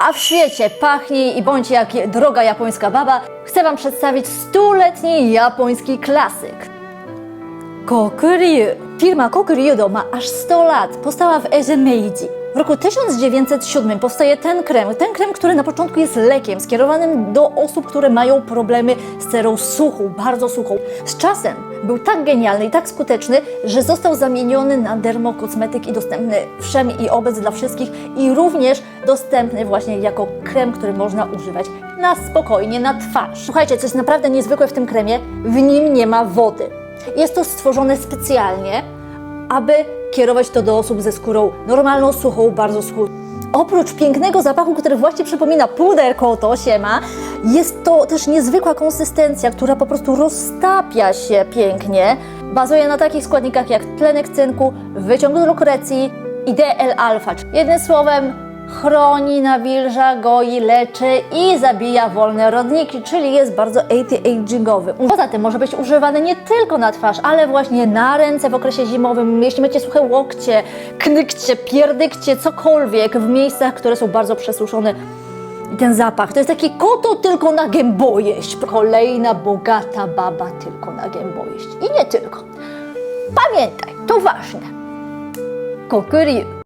A w świecie pachnij i bądź jak droga japońska baba, chcę Wam przedstawić stuletni japoński klasyk. Kokuryu. Firma Kokuryu ma aż 100 lat. Powstała w erze Meiji. W roku 1907 powstaje ten krem. Ten krem, który na początku jest lekiem skierowanym do osób, które mają problemy z cerą suchą, bardzo suchą. Z czasem był tak genialny i tak skuteczny, że został zamieniony na dermokosmetyk i dostępny wszem i obec dla wszystkich i również dostępny właśnie jako krem, który można używać na spokojnie, na twarz. Słuchajcie, co jest naprawdę niezwykłe w tym kremie, w nim nie ma wody. Jest to stworzone specjalnie, aby kierować to do osób ze skórą normalną, suchą, bardzo suchą. Oprócz pięknego zapachu, który właśnie przypomina puderko to się ma, jest to też niezwykła konsystencja, która po prostu roztapia się pięknie. Bazuje na takich składnikach jak tlenek cynku, wyciąg z lukrecji i DL-alfa. Jednym słowem, chroni, nawilża, goi, leczy i zabija wolne rodniki, czyli jest bardzo anti-agingowy. Poza tym może być używany nie tylko na twarz, ale właśnie na ręce w okresie zimowym, jeśli macie suche łokcie, knykcie, pierdykcie, cokolwiek w miejscach, które są bardzo przesuszone. I ten zapach, to jest taki koto tylko na gębojeść. Kolejna bogata baba tylko na gębojeść. I nie tylko. Pamiętaj, to ważne. Kokuryu